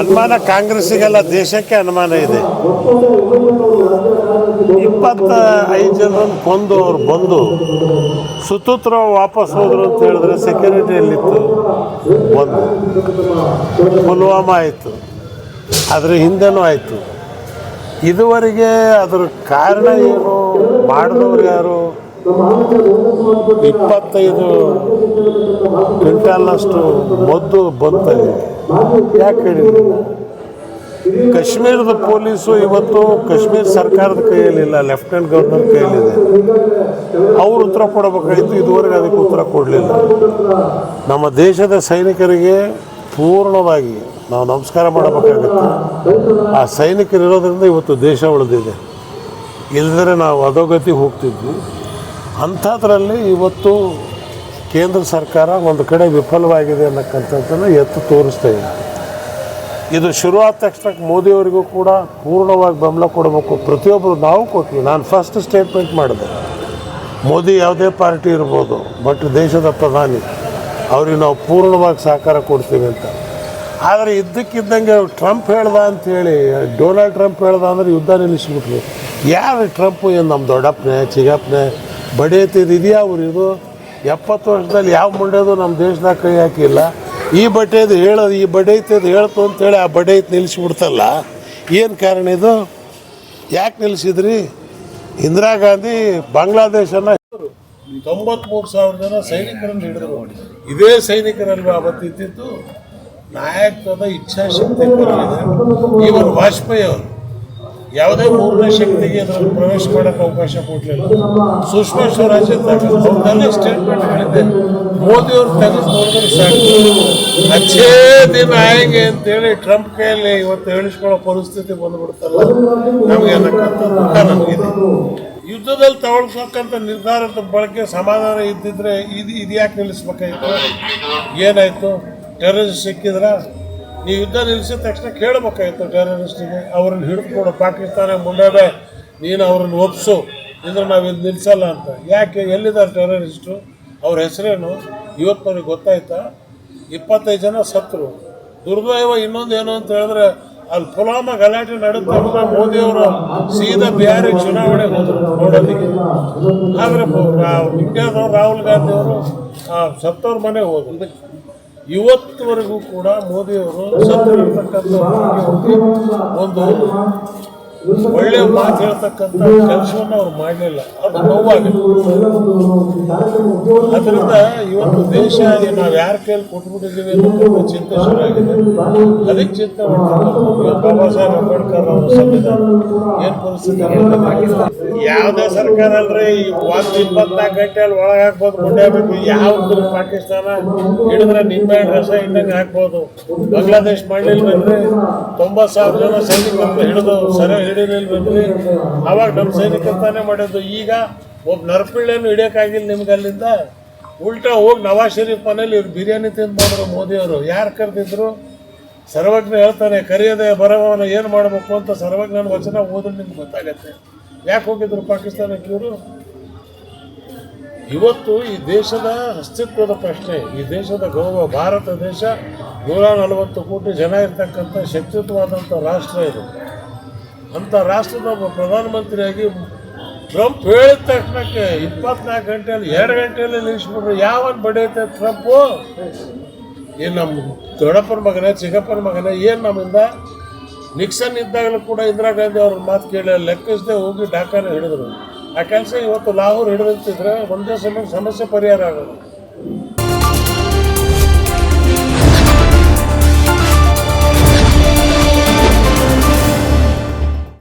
ಅನುಮಾನ ಕಾಂಗ್ರೆಸ್ಸಿಗೆಲ್ಲ ದೇಶಕ್ಕೆ ಅನುಮಾನ ಇದೆ. ಇಪ್ಪತ್ತ ಐದು ಜನರನ್ನು ಕೊಂದು ಅವ್ರು ಬಂದು ಸುತ್ತೂತ್ರ ವಾಪಸ್ ಹೋದ್ರು ಅಂತ ಹೇಳಿದ್ರೆ ಸೆಕ್ಯೂರಿಟಿಯಲ್ಲಿತ್ತು ಒಂದು ಪುಲ್ವಾಮ ಆಯಿತು. ಅದ್ರ ಹಿಂದೆನೂ ಆಯಿತು. ಇದುವರೆಗೆ ಅದ್ರ ಕಾರಣ ಏನು? ಮಾಡಿದವ್ರು ಯಾರು? ಇಪ್ಪತ್ತೈದು ಕ್ವಿಂಟಾಲ್ನಷ್ಟು ಮದ್ದು ಬಂತಲ್ಲಿ. ಯಾಕೆ ಹೇಳಿದ್ರು ಕಾಶ್ಮೀರದ ಪೊಲೀಸು ಇವತ್ತು ಕಾಶ್ಮೀರ ಸರ್ಕಾರದ ಕೈಯಲ್ಲಿಲ್ಲ ಲೆಫ್ಟಿನೆಂಟ್ ಗವರ್ನರ್ ಕೈಯಲ್ಲಿದೆ. ಅವರು ಉತ್ತರ ಕೊಡಬೇಕಾಗಿತ್ತು, ಇದುವರೆಗೆ ಅದಕ್ಕೆ ಉತ್ತರ ಕೊಡಲಿಲ್ಲ. ನಮ್ಮ ದೇಶದ ಸೈನಿಕರಿಗೆ ಪೂರ್ಣವಾಗಿ ನಾವು ನಮಸ್ಕಾರ ಮಾಡಬೇಕಾಗುತ್ತೆ. ಆ ಸೈನಿಕರು ಇರೋದ್ರಿಂದ ಇವತ್ತು ದೇಶ ಉಳಿದಿದೆ. ಇಲ್ಲದ್ರೆ ನಾವು ಅಧೋಗತಿ ಹೋಗ್ತಿದ್ವಿ. ಅಂಥದ್ರಲ್ಲಿ ಇವತ್ತು ಕೇಂದ್ರ ಸರ್ಕಾರ ಒಂದು ಕಡೆ ವಿಫಲವಾಗಿದೆ ಅನ್ನಕ್ಕಂಥದ್ದನ್ನು ಎತ್ತು ತೋರಿಸ್ತಾ ಇದೆ. ಇದು ಶುರುವಾದ ತಕ್ಷಣಕ್ಕೆ ಮೋದಿಯವರಿಗೂ ಕೂಡ ಪೂರ್ಣವಾಗಿ ಬೆಂಬಲ ಕೊಡಬೇಕು. ಪ್ರತಿಯೊಬ್ಬರು ನಾವು ಕೊಟ್ವಿ. ನಾನು ಫಸ್ಟ್ ಸ್ಟೇಟ್ಮೆಂಟ್ ಮಾಡಿದೆ. ಮೋದಿ ಯಾವುದೇ ಪಾರ್ಟಿ ಇರ್ಬೋದು ಬಟ್ ದೇಶದ ಪ್ರಧಾನಿ, ಅವ್ರಿಗೆ ನಾವು ಪೂರ್ಣವಾಗಿ ಸಹಕಾರ ಕೊಡ್ತೀವಿ ಅಂತ. ಆದರೆ ಇದ್ದಕ್ಕಿದ್ದಂಗೆ ಟ್ರಂಪ್ ಹೇಳ್ದ ಅಂಥೇಳಿ ಡೊನಾಲ್ಡ್ ಟ್ರಂಪ್ ಹೇಳ್ದ ಅಂದರೆ ಯುದ್ಧ ನಿಲ್ಲಿಸ್ಬಿಟ್ರು. ಯಾರು ಟ್ರಂಪ್ ಏನು ನಮ್ಮ ದೊಡ್ಡಪ್ಪನೇ, ಚಿಗಪ್ಪನೇ ಬಡೇತಿದ್ದು ಇದೆಯಾ ಅವ್ರು ಇದು ಎಪ್ಪತ್ತು ವರ್ಷದಲ್ಲಿ ಯಾವ ಮುಂಡೆದು ನಮ್ಮ ದೇಶದಾಗ ಕೈ ಹಾಕಿಲ್ಲ. ಈ ಬಡ್ಡೆದು ಹೇಳೋದು, ಈ ಬಡ್ಡೆ ಅದು ಹೇಳ್ತು ಅಂತೇಳಿ ಆ ಬಡ್ಡೆ ಐತೆ ನಿಲ್ಲಿಸ್ಬಿಡ್ತಲ್ಲ. ಏನು ಕಾರಣ ಇದು? ಯಾಕೆ ನಿಲ್ಲಿಸಿದ್ರಿ ಇಂದಿರಾ ಗಾಂಧಿ ಬಾಂಗ್ಲಾದೇಶನ ತೊಂಬತ್ಮೂರು ಸಾವಿರ ಜನ ಸೈನಿಕರನ್ನು ಹಿಡಿದ್ರು. ಇದೇ ಸೈನಿಕರಲ್ಲಿ ಅವತ್ತಿತ್ತು ನಾಯಕತ್ವದ ಇಚ್ಛಾಶಕ್ತಿ ಇವರು ವಾಜಪೇಯಿ ಅವರು. ಯಾವುದೇ ಮೂರನೇ ಶಕ್ತಿಗೆ ಅದರಲ್ಲಿ ಪ್ರವೇಶ ಮಾಡೋಕ್ಕೆ ಅವಕಾಶ ಕೊಡಲಿಲ್ಲ. ಸುಷ್ಮಾ ಸ್ವರಾಜ್ ಇದ್ದಾಗ ಸ್ಟೇಟ್ಮೆಂಟ್ ಹೇಳಿದ್ದೆ ಮೋದಿಯವರು ತೆಗೆದು ನೋಡಿದ್ರೆ ಸಾಕು. ಅಚ್ಚೇ ದಿನ ಆಯ್ಗೆ ಅಂತೇಳಿ ಟ್ರಂಪ್ ಕೈಯಲ್ಲಿ ಇವತ್ತು ಹೇಳಿಸ್ಕೊಳ್ಳೋ ಪರಿಸ್ಥಿತಿ ಬಂದ್ಬಿಡ್ತಲ್ಲ, ನಮಗೆ ಅನ್ನಕ್ಕಂಥ ದುಃಖ ನಮಗಿದೆ. ಯುದ್ಧದಲ್ಲಿ ತಗೊಳ್ಸೋಕ್ಕಂಥ ನಿರ್ಧಾರದ ಬಳಕೆ ಸಮಾಧಾನ ಇದ್ದಿದ್ರೆ ಇದು ಇದು ಯಾಕೆ ನಿಲ್ಲಿಸ್ಬೇಕಾಗಿತ್ತು ಏನಾಯಿತು? ಟೆರರಿಸ್ಟ್ ಸಿಕ್ಕಿದ್ರ? ನೀವು ಯುದ್ಧ ನಿಲ್ಲಿಸಿದ ತಕ್ಷಣ ಕೇಳಬೇಕಾಗಿತ್ತು ಟೆರರಿಸ್ಟಿಗೆ ಅವ್ರನ್ನ ಹಿಡಿದುಕೊಡು ಪಾಕಿಸ್ತಾನ ಮುಂಡಾಬೆ ನೀನು ಅವ್ರನ್ನ ಒಪ್ಸು ಇದ್ರೆ ನಾವು ಇದು ನಿಲ್ಲಿಸಲ್ಲ ಅಂತ. ಯಾಕೆ, ಎಲ್ಲಿದ್ದಾರೆ ಟೆರರಿಸ್ಟು ಅವ್ರ ಹೆಸರೇನು? ಇವತ್ತವ್ರಿಗೆ ಗೊತ್ತಾಯ್ತಾ? ಇಪ್ಪತ್ತೈದು ಜನ ಸತ್ರು. ದುರ್ದೈವ ಇನ್ನೊಂದು ಏನು ಅಂತ ಹೇಳಿದ್ರೆ, ಅಲ್ಲಿ ಪುಲಾಮ ಗಲಾಟೆ ನಡೆದ ಮೋದಿಯವರು ಸೀದಾ ಬಿಹಾರಿ ಚುನಾವಣೆ ಹೋದರು ನೋಡೋದಕ್ಕೆ. ಆದರೆ ಇಂಡಿಯಾದವ್ರು ರಾಹುಲ್ ಗಾಂಧಿ ಅವರು ಸತ್ತವ್ರ ಮನೆಗೆ ಹೋದ್ರು. ಇವತ್ತುವರೆಗೂ ಕೂಡ ಮೋದಿಯವರು ಸತ್ತಿರತಕ್ಕಂಥ ಒಂದು ಒಳ್ಳೆ ಮಾತು ಹೇಳ್ತಕ್ಕಂಥ ಕೆಲಸವನ್ನು ಅವ್ರು ಮಾಡಲಿಲ್ಲ. ಅದು ನೋವಾಗಿದೆ. ಅದರಿಂದ ಇವತ್ತು ದೇಶ ನಾವು ಯಾರ ಕೈಯಲ್ಲಿ ಕೊಟ್ಬಿಟ್ಟಿದ್ದೀವಿ ಅನ್ನೋದು ಚಿಂತೆ ಶುರುವಾಗಿದೆ ಅದಕ್ಕೆ ಚಿಂತೆ ಮಾಡ್ತಾರೆ ಬಾಬಾ ಸಾಹೇಬ್ ಅಂಬೇಡ್ಕರ್ ಅವರ ಸಂವಿಧಾನ. ಏನು ಪರಿಸ್ಥಿತಿ? ಯಾವುದೇ ಸರ್ಕಾರ ಅಲ್ರಿ ಒಂದು ಇಪ್ಪತ್ನಾಲ್ಕು ಗಂಟೆಯಲ್ಲಿ ಒಳಗೆ ಹಾಕ್ಬೋದು ಮುಂದೆ ಹಾಕ್ಬೇಕು ಯಾವ್ದು ಪಾಕಿಸ್ತಾನ ಹಿಡಿದ್ರೆ ನಿಮ್ಮ ರಸ ಇದ್ದಂಗೆ ಹಾಕ್ಬೋದು. ಬಾಂಗ್ಲಾದೇಶ್ ಮಾಡಲಿಲ್ವೇನ್ರಿ? ತೊಂಬತ್ತು ಸಾವಿರ ಜನ ಸೈನಿಕರನ್ನು ಹಿಡಿದು ಸರಿ ಹಿಡಿಲಿಲ್ವೇನ್ರಿ ಅವಾಗ ನಮ್ಮ ಸೈನಿಕರು ತಾನೇ ಮಾಡಿದ್ದು. ಈಗ ಒಬ್ಬ ನರಪಿಳ್ಳೆನೂ ಹಿಡಿಯೋಕ್ಕಾಗಿಲ್ಲ ನಿಮ್ಗೆ ಅಲ್ಲಿಂದ. ಉಲ್ಟಾ ಹೋಗಿ ನವಾಜ್ ಶರೀಫ್ ಮನೇಲಿ ಇವ್ರು ಬಿರಿಯಾನಿ ತಿಂದು ಮಾಡಿದ್ರು ಮೋದಿಯವರು ಯಾರು ಕರೆದಿದ್ರು? ಸರ್ವಜ್ಞ ಹೇಳ್ತಾನೆ, ಕರೆಯದೆ ಬರವನ ಏನು ಮಾಡಬೇಕು ಅಂತ ಸರ್ವಜ್ಞನ ವಚನ ಓದ್ರೆ ನಿಮ್ಗೆ ಗೊತ್ತಾಗತ್ತೆ. ಯಾಕೆ ಹೋಗಿದ್ರು ಪಾಕಿಸ್ತಾನಕ್ಕೆ ಇವರು? ಇವತ್ತು ಈ ದೇಶದ ಅಸ್ತಿತ್ವದ ಪ್ರಶ್ನೆ, ಈ ದೇಶದ ಗೌರವ, ಭಾರತ ದೇಶ ನೂರ ನಲವತ್ತು ಕೋಟಿ ಜನ ಇರ್ತಕ್ಕಂಥ ಶಕ್ತಿಯುತವಾದಂಥ ರಾಷ್ಟ್ರ ಇದು. ಅಂಥ ರಾಷ್ಟ್ರದ ಒಬ್ಬ ಪ್ರಧಾನಮಂತ್ರಿಯಾಗಿ ಟ್ರಂಪ್ ಹೇಳಿದ ತಕ್ಷಣಕ್ಕೆ ಇಪ್ಪತ್ನಾಲ್ಕು ಗಂಟೆಯಲ್ಲಿ, ಎರಡು ಗಂಟೆಯಲ್ಲಿ ನಿಲ್ಲಿಸ್ಬಿಟ್ರು. ಯಾವನ್ ಬಡಿಯುತ್ತೆ ಟ್ರಂಪು? ಏನು ನಮ್ಮ ದೊಡ್ಡಪ್ಪನ ಮಗನೇ, ಚಿಕ್ಕಪ್ಪನ ಮಗನೇ, ಏನು ನಮ್ಮಿಂದ? ನಿಕ್ಸನ್ ಇದ್ದಾಗಲೂ ಕೂಡ ಇಂದಿರಾ ಗಾಂಧಿ ಅವ್ರ ಮಾತು ಕೇಳಿ ಲೆಕ್ಕಿಸದೆ ಹೋಗಿ ಡಾಕಾನ ಹಿಡಿದ್ರು. ಆ ಕೆಲಸ ಇವತ್ತು ಲಾಹೋರ್ ಹಿಡಿದಂತಿದ್ರೆ ಒಂದೇ ಸಮಯ ಸಮಸ್ಯೆ ಪರಿಹಾರ ಆಗೋದು.